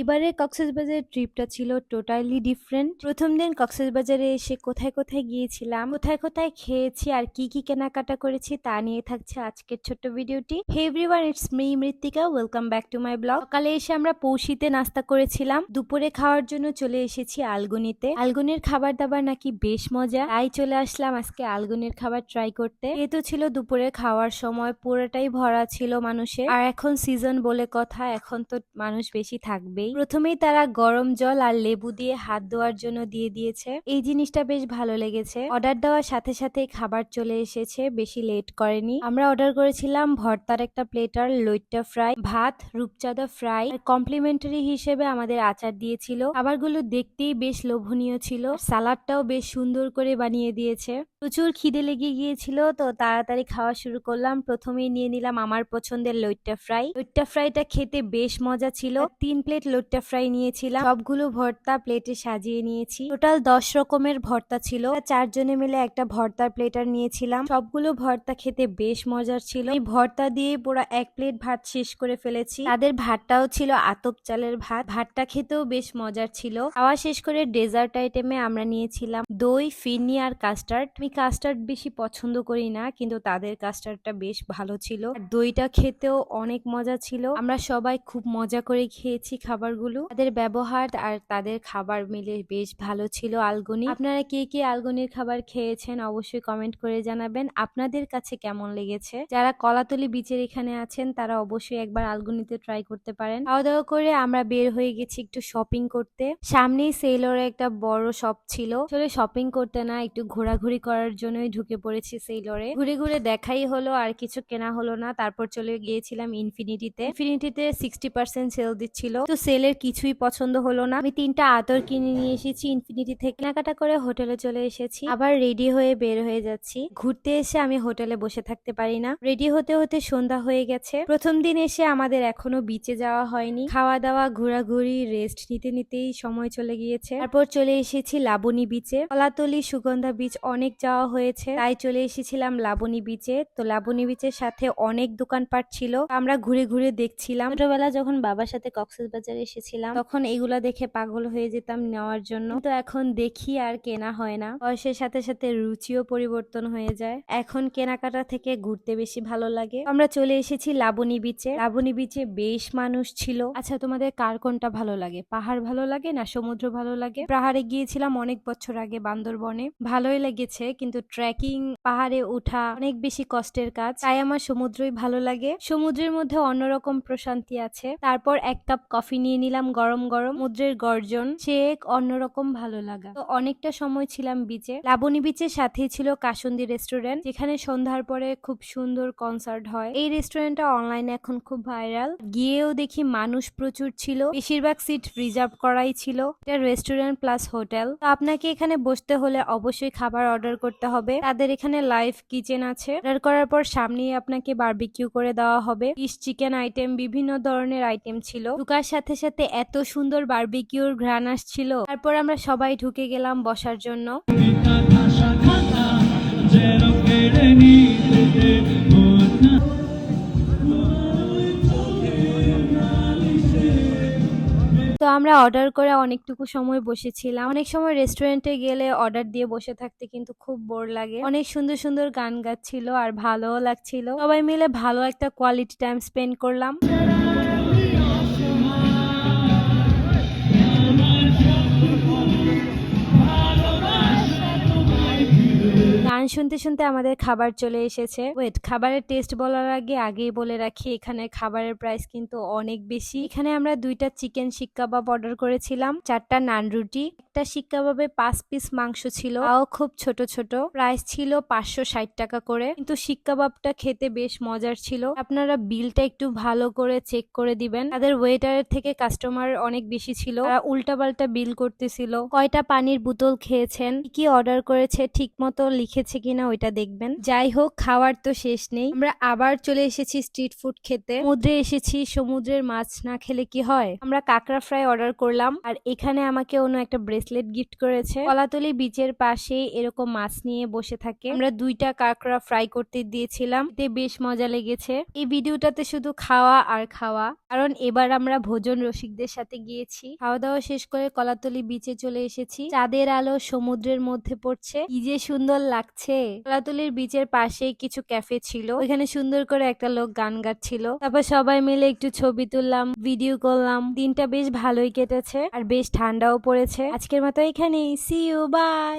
এবারে কক্সবাজার ট্রিপটা ছিল টোটালি ডিফারেন্ট। প্রথম দিন কক্সবাজারে এসে কোথায় কোথায় গিয়েছিলাম, কোথায় কোথায় খেয়েছি, আর কি কি কেনাকাটা করেছি তা নিয়ে থাকছে আজকের ছোট্ট ভিডিওটি। Hey everyone it's me Mrittika welcome back to my blog সকালে এসে আমরা পৌষিতে নাস্তা করেছিলাম। দুপুরে খাওয়ার জন্য চলে এসেছি আলগুনিতে। আলগুনির খাবার দাবার নাকি বেশ মজা। তাই চলে আসলাম আজকে আলগুনির খাবার ট্রাই করতে। যেহেতু ছিল দুপুরে খাওয়ার সময়, পুরোটাই ভরা ছিল মানুষের। আর এখন সিজন বলে কথা, এখন তো মানুষ বেশি থাকবেই প্রথমেই তারা গরম জল আর লেবু দিয়ে হাত ধোয়ার জন্য দিয়ে দিয়েছে। এই জিনিসটা বেশ ভালো লেগেছে। অর্ডার দেওয়ার সাথে সাথে খাবার চলে এসেছে, বেশি লেট করেনি। আমরা অর্ডার করেছিলাম ভর্তার একটা প্লেটার লইট্টা ফ্রাই, ভাত, রূপচাঁদা ফ্রাই কমপ্লিমেন্টারি হিসেবে আমাদের আচার দিয়েছিল। খাবারগুলো দেখতেই বেশ লোভনীয় ছিল। সালাডটাও বেশ সুন্দর করে বানিয়ে দিয়েছে। প্রচুর খিদে লেগে গিয়েছিল, তো তাড়াতাড়ি খাওয়া শুরু করলাম। প্রথমেই নিয়ে নিলাম আমার পছন্দের লইট্টা ফ্রাই। লইট্টা ফ্রাইটা খেতে বেশ মজা ছিল। তিন প্লেট লইট্টা ফ্রাই নিয়েছিলাম। সবগুলো ভর্তা প্লেটে সাজিয়ে নিয়েছি। টোটাল দশ রকমের ভর্তা ছিল। চারজনে মিলে একটা ভর্তার প্লেটার নিয়েছিলাম। সবগুলো ভর্তা খেতে বেশ মজার ছিল। এই ভর্তা দিয়ে পুরো এক প্লেট ভাত শেষ করে ফেলেছি। তাদের ভাতটাও ছিল আতপ চালের ভাত। ভাতটা খেতেও বেশ মজার ছিল। খাওয়া শেষ করে ডেজার্ট আইটেমে আমরা নিয়েছিলাম দই ফিরনি আর কাস্টার্ড। আমি কাস্টার্ড বেশি পছন্দ করি না, কিন্তু তাদের কাস্টার্ডটা বেশ ভালো ছিল। দইটা খেতেও অনেক মজা ছিল। আমরা সবাই খুব মজা করে খেয়েছি খাবারগুলো? তাদের ব্যবহার আর তাদের খাবার মিলে বেশ ভালো ছিল আলগুনি। আপনারা কে কে আলগুনির খাবার খেয়েছেন অবশ্যই কমেন্ট করে জানাবেন। আপনাদের কাছে কেমন লেগেছে? যারা কলাতলি বিচের এখানে আছেন, তারা অবশ্যই একবার আলগুনিতে ট্রাই করতে পারেন। খাওয়া দাওয়া করে আমরা বের হয়ে গেছি একটু শপিং করতে। সামনেই সেলরে একটা বড় শপ ছিল। আসলে শপিং করতে না, একটু ঘোরাঘুরি করার জন্যই ঢুকে পড়েছি সেলরে ঘুরে ঘুরে দেখাই হলো, আর কিছু কেনা হলো না। তারপর চলে গিয়েছিলাম ইনফিনিটিতে ইনফিনিটিতে সিক্সটি পার্সেন্ট সেল দিচ্ছিল। তো সেলের কিছুই পছন্দ হলো না। আমি তিনটা আতর কিনে নিয়ে এসেছি, ইনফিনিটি থেকে। কেনাকাটা করে হোটেলে চলে এসেছি। আবার রেডি হয়ে বের হয়ে যাচ্ছি। ঘুরতে এসে আমি হোটেলে বসে থাকতে পারি না। রেডি হতে হতে সন্ধ্যা হয়ে গেছে। প্রথম দিন এসে আমাদের এখনও বিচে যাওয়া হয়নি। খাওয়া দাওয়া ঘোরাঘুরি রেস্ট নিতে নিতেই সময় চলে গিয়েছে। তারপর চলে এসেছি লাবণী বিচে কলাতলি, সুগন্ধা বিচ অনেক যাওয়া হয়েছে। তাই চলে এসেছিলাম লাবণী বিচে তো লাবণী বিচের সাথে অনেক দোকানপাট ছিল। আমরা ঘুরে ঘুরে দেখছিলাম। ছোটবেলা যখন বাবার সাথে কক্সবাজারে এসেছিলাম। তখন এগুলা দেখে পাগল হয়ে যেতাম নেওয়ার জন্য। তো এখন দেখি আর কেনা হয় না। বয়সের সাথে সাথে রুচিও পরিবর্তন হয়ে যায়। এখন কেনাকাটা থেকে ঘুরতে বেশি ভালো লাগে। আমরা চলে এসেছি লাবণী বিচে লাবণী বিচে বেশ মানুষ ছিল। আচ্ছা তোমাদের কার কোনটা ভালো লাগে? পাহাড় ভালো লাগে না সমুদ্র ভালো লাগে? পাহাড়ে গিয়েছিলাম অনেক বছর আগে বান্দরবনে। ভালোই লেগেছে, কিন্তু ট্রেকিং পাহাড়ে ওঠা অনেক বেশি কষ্টের কাজ। তাই আমার সমুদ্রই ভালো লাগে। সমুদ্রের মধ্যে অন্যরকম প্রশান্তি আছে। তারপর এক কাপ কফি নিয়ে নিলাম গরম গরম। সমুদ্রের গর্জন, সে এক অন্যরকম ভালো লাগা। তো অনেকটা সময় ছিলাম বিচে লাবণী বিচের সাথেই ছিল কাসন্দি রেস্টুরেন্ট যেখানে সন্ধ্যার পরে খুব সুন্দর কনসার্ট হয়। এই রেস্টুরেন্টটা অনলাইনে এখন খুব ভাইরাল গিয়েও দেখি মানুষ প্রচুর ছিল। বেশিরভাগ সিট রিজার্ভ করাই ছিল। এটা রেস্টুরেন্ট প্লাস হোটেল তো আপনাকে এখানে বসতে হলে অবশ্যই খাবার অর্ডার করতে হবে। তাদের এখানে লাইভ কিচেন আছে। অর্ডার করার পর সামনেই আপনাকে বারবিকিউ করে দেওয়া হবে। ফিশ চিকেন আইটেম বিভিন্ন ধরনের আইটেম ছিল। ঢুকার সাথে সাথে এত সুন্দর বারবিকিউর ঘ্রাণ আসছিল। তারপর আমরা সবাই ঢুকে গেলাম বসার জন্য। তো আমরা অর্ডার করে অনেকটুকু সময় বসেছিলাম। অনেক সময় রেস্টুরেন্টে গেলে অর্ডার দিয়ে বসে থাকতে কিন্তু খুব বোর লাগে। অনেক সুন্দর সুন্দর গান গাচ্ছিল আর ভালোও লাগছিল। সবাই মিলে ভালো একটা কোয়ালিটি টাইম স্পেন্ড করলাম। শুনতে শুনতে আমাদের খাবার চলে এসেছে। ওয়েট খাবারের টেস্ট বলার আগে আগেই বলে রাখি, এখানে খাবারের প্রাইস কিন্তু অনেক বেশি। এখানে আমরা দুইটা চিকেন শিক কাবাব অর্ডার করেছিলাম, চারটা নান রুটি, একটা শিক পাঁচ পিস মাংস ছিল, তাও খুব ছোট ছোট। প্রাইস ছিল পাঁচশো ষাট টাকা করে, কিন্তু শিক কাবাবটা খেতে বেশ মজার ছিল। আপনারা বিলটা একটু ভালো করে চেক করে দিবেন। তাদের ওয়েটারের থেকে কাস্টমার অনেক বেশি ছিল। তারা উল্টাপাল্টা বিল করতেছিল। কয়টা পানির বোতল খেয়েছেন, কি অর্ডার করেছে ঠিক মতো লিখেছে আছে কিনা ওইটা দেখবেন। যাই হোক, খাওয়ার তো শেষ নেই। আমরা আবার চলে এসেছি স্ট্রিট ফুড খেতে। সমুদ্রে এসেছি, সমুদ্রের মাছ না খেলে কি হয়? আমরা কাঁকড়া ফ্রাই অর্ডার করলাম, আর এখানে আমাকে অন্য একটা ব্রেসলেট গিফট করেছে। কলাতলি বিচের পাশে এরকম মাছ নিয়ে বসে থাকে। আমরা দুইটা কাঁকড়া ফ্রাই করতে দিয়েছিলাম। এতে বেশ মজা লেগেছে। এই ভিডিওটাতে শুধু খাওয়া আর খাওয়া। কারণ এবার আমরা ভোজন রসিকদের সাথে গিয়েছি। খাওয়া দাওয়া শেষ করে কলাতলি বিচে চলে এসেছি। চাঁদের আলো সমুদ্রের মধ্যে পড়ছে। কি যে সুন্দর লাগছে। কলাতলির বিচের পাশে কিছু ক্যাফে ছিল। ওইখানে সুন্দর করে একটা লোক গান গাচ্ছিল। তারপর সবাই মিলে একটু ছবি তুললাম ভিডিও করলাম। দিনটা বেশ ভালোই কেটেছে আর বেশ ঠান্ডাও পড়েছে। আজকের মতো এখানেই। C you by